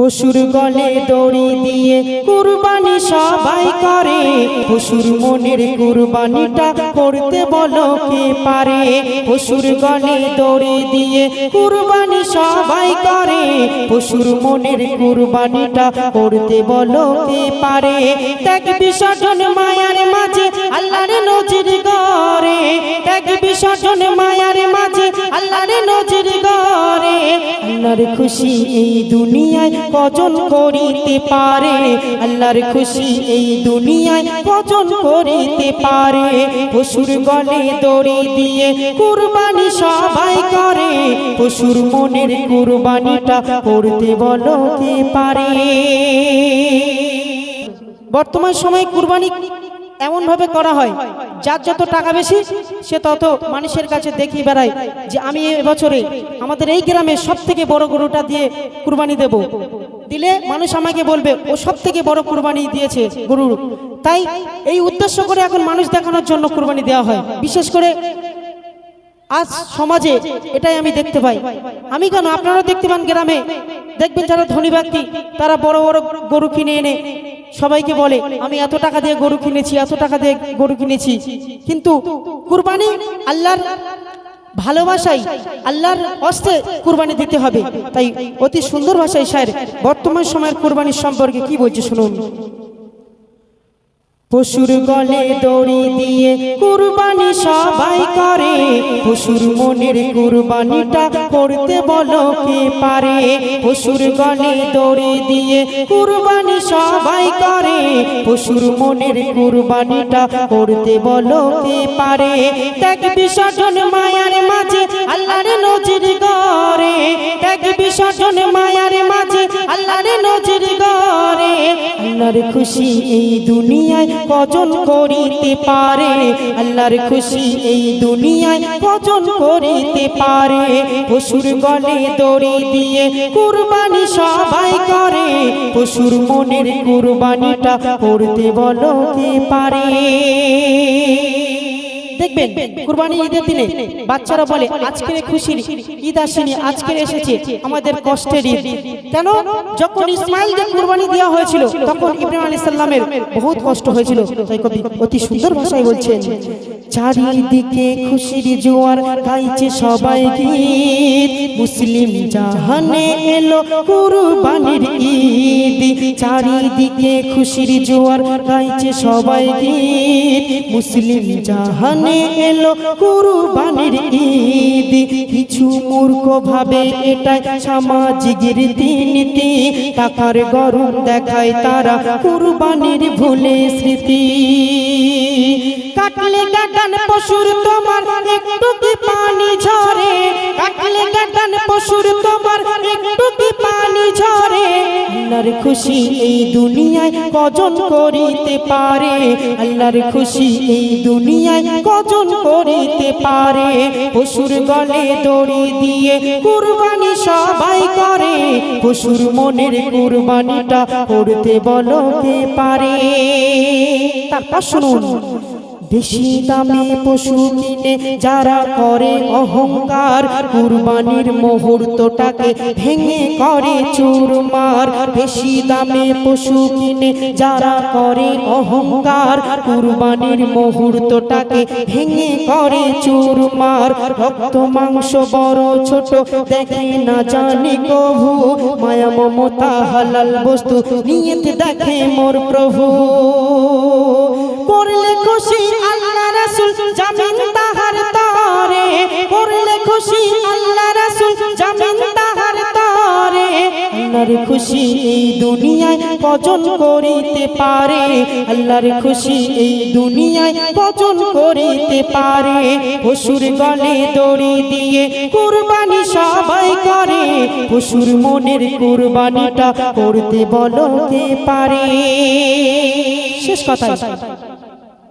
পশুর গলে দড়ি দিয়ে কুরবানি সবাই করে। পশুর মনের কুরবানিটা করতে বলো কে পারে? পশুর গলে দড়ি দিয়ে কুরবানি সবাই করে। পশুর মনের কুরবানিটা করতে বলো কে পারে? ত্যাগ বিসর্জন মায়ার আল্লাহর খুশি এই দুনিয়ায় কজন করিতে পারে। আল্লাহর খুশি এই দুনিয়ায় কজন করিতে পারে। পশুর গলে দড়ি দিয়ে কুরবানি সবাই করে। পশুর মনের কুরবানিটা করতে বলো কে পারে? বর্তমান সময়ে কুরবানি এমন ভাবে করা হয়, যার যত টাকা বেশি সে তত মানুষের কাছে দেখি বেড়ায় যে আমি এবছরে আমাদের এই গ্রামে সব থেকে বড় গরুটা দিয়ে কুরবানি দেব। দিলে মানুষ আমাকে বলবে, ও সব থেকে বড় কুরবানি দিয়েছে গরুর। তাই এই উদ্দেশ্য করে এখন মানুষ দেখানোর জন্য কুরবানি দেওয়া হয়। বিশেষ করে আজ সমাজে এটাই আমি দেখতে পাই। আমি কেন আপনারা দেখতে পান গ্রামে? দেখবেন যারা ধনী ব্যক্তি, তারা বড় বড় গরু কিনে এনে সবাইকে বলে, আমি এত টাকা দিয়ে গরু কিনেছি, এত টাকা দিয়ে গরু কিনেছি। কিন্তু কুরবানি আল্লাহর ভালোবাসাই আল্লাহর অস্তে কুরবানি দিতে হবে। তাই অতি সুন্দর ভাষায় স্যার বর্তমান সময়ের কুরবানির সম্পর্কে কি বলছে শুনুন। পশুর গলে দড়ি দিয়ে কুরবানি সবাই করে। পশুর মনের কুরবানিটা করতে বলো কে পারে? পশুর গলে দড়ি দিয়ে কুরবানি সবাই করে। পশুর মনের কুরবানিটা করতে বলো কে পারে? ত্যাগ বিসর্জন মায়ার মাঝে আল্লাহর নজির গরে ত্যাগ বিসর্জন মায়ার মাঝে আল্লাহর নজির গরে আল্লাহর খুশি এই দুনিয়ায় কজন করিতে পারে? আল্লাহর খুশি এই দুনিয়ায় কজন করিতে পারে? পশুর গলে দড়ি দিয়ে কুরবানি সবাই করে। পশুর মনের কুরবানিটা করতে বলো কে পারে? দেখবেন, কুরবানি ঈদের দিনে বাচ্চারা বলে, আজকের খুশির ঈদ আসেনি, আজকের এসেছে আমাদের কষ্টের ঈদ। কেন? যখন ইসমাইলকে কুরবানি দেওয়া হয়েছিল, তখন ইব্রাহিম আলী সাল্লামের বহুত কষ্ট হয়েছিল। তাই কবি অতি সুন্দর ভাষায় বলছেন, চারিদিকে খুশির জোয়ার গাইছে সবাই গীত মুসলিম জাহানে এলো কুরবানির ঈদ। চারিদিকে খুশির জোয়ার গাইছে সবাই গীত মুসলিম জাহানে এলো কুরবানির ঈদ। কিছু মূর্খ ভাবে এটাই সামাজিক রীতিনীতি। টাকার গরম দেখায় তারা কুরবানির ভুলে স্মৃতি। কাটলে গাটান পশুর তোমার একটু কি পানি ঝরে? কাটলে গাটান পশুর তোমার একটু কি পানি ঝরে? আল্লাহর খুশি এই দুনিয়ায় কজন করিতে পারে? আল্লাহর খুশি এই দুনিয়ায় কজন করিতে পারে? পশুর গলে দড়ি দিয়ে কুরবানি সবাই করে। পশুর মনের কুরবানিটা করতে বলো কে পারে? তারপর শুনুন। বেশি দামে পশু কিনে যারা করে অহংকার, কুরবানির মুহূর্তটাকে ভেঙে করে চুরমার। বেশি দামে পশু কিনে যারা করে অহংকার, কুরবানির মুহূর্তটাকে ভেঙে করে চুরমার। রক্ত, মাংস বড় ছোট, দেখে না জানি কভু। মায়া, মমতা, হালাল বস্তু নিয়ত দেখে মোর প্রভু। করলে খুশি আল্লাহ রাসূল জামিন তাহার তরে খুশি আল্লাহ জামিন তাহার তরে। আল্লাহর খুশি এই দুনিয়ায় কজন করিতে পারে, আল্লাহর খুশি এই দুনিয়ায় কজন করিতে পারে। পশুর গলে দড়ি দিয়ে কুরবানি সবাই করে, পশুর মনের কুরবানিটা করতে বলো কে পারে। শেষ কথা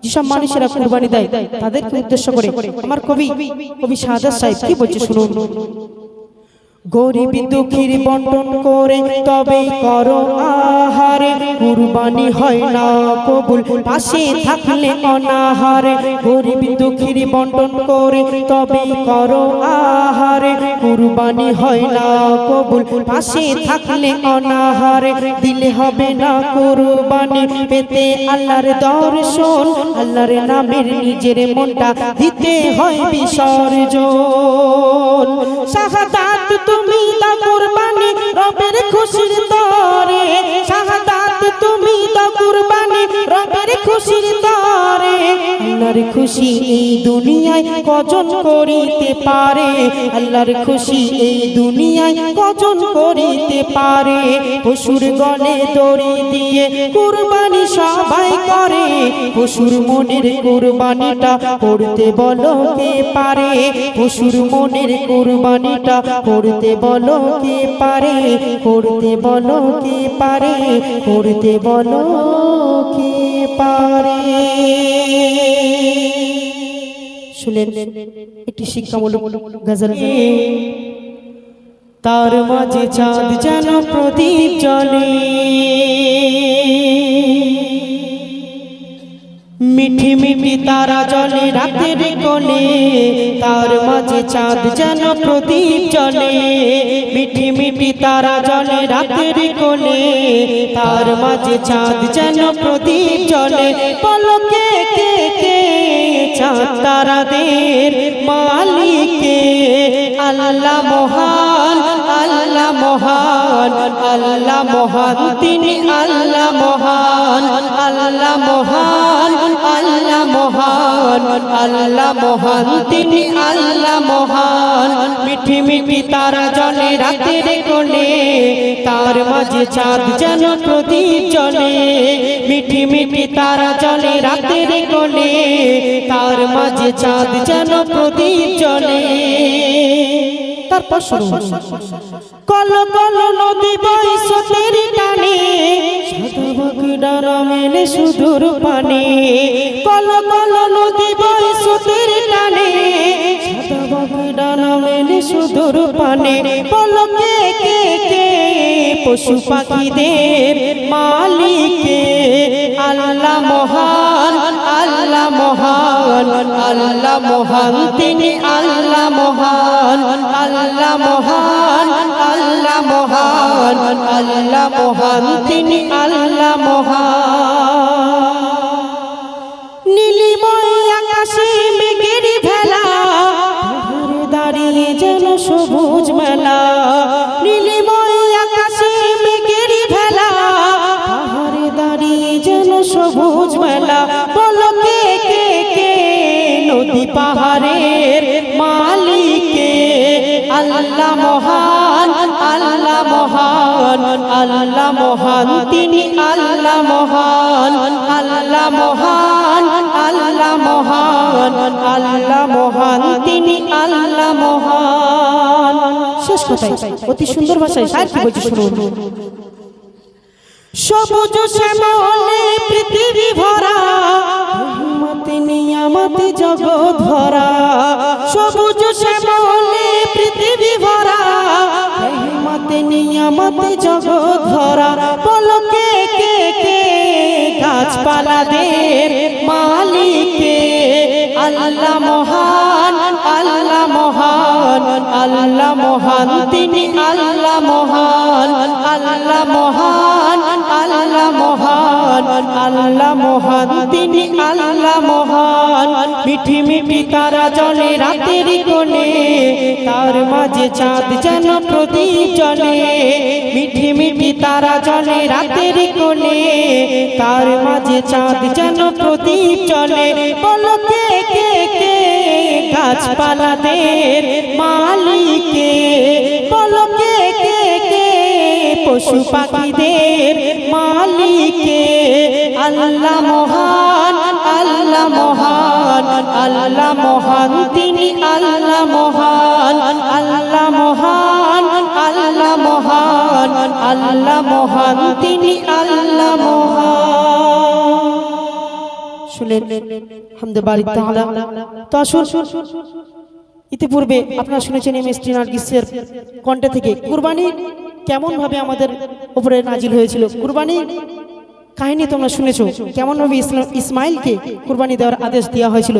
যেসব মানুষেরা কুরবানি দেয়, তাদেরকে উদ্দেশ্য করে, আমার কবি কবি সাদা সাহেব, কি বলছে শুনুন? গরিব দুঃখীর বন্টন করে, তবে করো আহারে, কুরবানি হয় না কবুল। পাশে থাকলে অনাহারে, গরিব দুঃখীর বন্টন করে, তবে করো আহারে কুরবানি হয় না, কবুল। পাশে থাকলে অনাহারে, দিলে হবে না কুরবানি। পেতে আল্লাহর দর্শন, আল্লাহর নামের নিজের মনটা দিতে হয় বিসর্জন। শাহাদাত তুমি দা কুরবানি রবের খুশির তরে শাহাদাত তুমি দা কুরবানি রবের খুশির তরে আল্লাহর খুশি এই দুনিয়ায় কজন করিতে পারে? আল্লাহর খুশি এই দুনিয়ায় কজন করিতে পারে? পশুর গলে দড়ি দিয়ে কুরবানি সবাই করে। পশুর মনের কুরবানিটা করতে বলো কে পারে? পশুর মনের কুরবানিটা করতে বলো কে পারে? করতে বলো কে পারে? করতে বলো কে পারে? শুনলেন একটি শিক্ষামূলক গজল। তার মাঝে চাঁদ যেন প্রদীপ জ্বলে। মিঠি মিঠি তারা জলে রাতের কোলে। তার মাঝে চাঁদ যেন প্রদীপ জ্বলে। মিঠি মিঠি তারা জলে রাতের কোলে। তার মাঝে চাঁদ যেন প্রদীপ জ্বলে। পলকে চাঁদ তারাদের মালিকে আল্লাহ মহান আল্লাহ মহান আল্লাহ মহান। তিনি আল্লাহ মহান আল্লাহ মহান আল্লাহ মহান আল্লাহ মহান। তিনি আল্লাহ মহান। মিঠি মিঠি তারা জলে রাতের কোলে তার মাঝে চাঁদ যেন প্রদীপ জ্বলে। মিঠি তারা জলে রাতের কোলে। তার মাঝে চাঁদ যেন প্রদীপ জ্বলে। তারপর শুনুন। কল কল নদী বই সতের টানে শতভাগ ডানা মেলে সুদূর পানে। কল কল নদী বই সতের টানে শতভাগ ডানা মেলে সুদূর পানে। পলকে পশু পাখিদের মালিকে আল্লাহ মহান আল্লাহ মহান আল্লাহ মহান। তিনি আল্লাহ মহান আল্লাহ মহান আল্লাহ মহান আল্লাহ মহান। তিনি আল্লাহ মহান। নীলিময় আকাশে মেঘের ভেলা দাঁড়িয়ে যেন সবুজ মেলা। মহান, আল্লাহ মহান, তিনি আল্লাহ মহান আল্লাহ মহান আল্লাহ মহান আল্লাহ মহান, তিনি আল্লাহ মহান। শেষ কথাই অতি সুন্দর ভাষায় কি বলছি শুনুন। সবুজ শ্যামলে পৃথিবী ভরা নিয়ামতে জগৎ। ভরা পলকে কে কে গাছপালাদের মালিকে। আল্লাহ মহান আল্লাহ মহান আল্লাহ মহান। তিনি আল্লাহ মহান আল্লাহ মহান। মহান, আল্লাহ মহান, তিনি আল্লাহ মহান। মিঠি মিঠি তারা জলে রাতের কোলে তার মাঝে চাঁদ যেন প্রদীপ জলে মিঠি মিঠি তারা জলে রাতের কোলে তার মাঝে চাঁদ যেন প্রদীপ চলে বলো কে কে কে, গাছপালাদের মালিকে? বলো কে কে কে, পশু পাখিদের আল্লাহ মহান আল্লাহ মহান আল্লাহ মহান, তিনি আল্লাহ মহান আল্লাহ মহান আল্লাহ মহান আল্লাহ মহান, তিনি আল্লাহ মহান। শুনলেন হামদে বাড়ি তাহলে। তো আসুন, ইতিপূর্বে আপনারা শুনেছেন এম এস টি নার্গিসের কণ্ঠে থেকে, কুরবানি কেমন ভাবে আমাদের উপরে নাজিল হয়েছিল? কুরবানি কাহিনী তোমরা শুনেছো। কেমন ভাবে ইসমাইলকে কোরবানি দেওয়ার আদেশ দেওয়া হয়েছিল?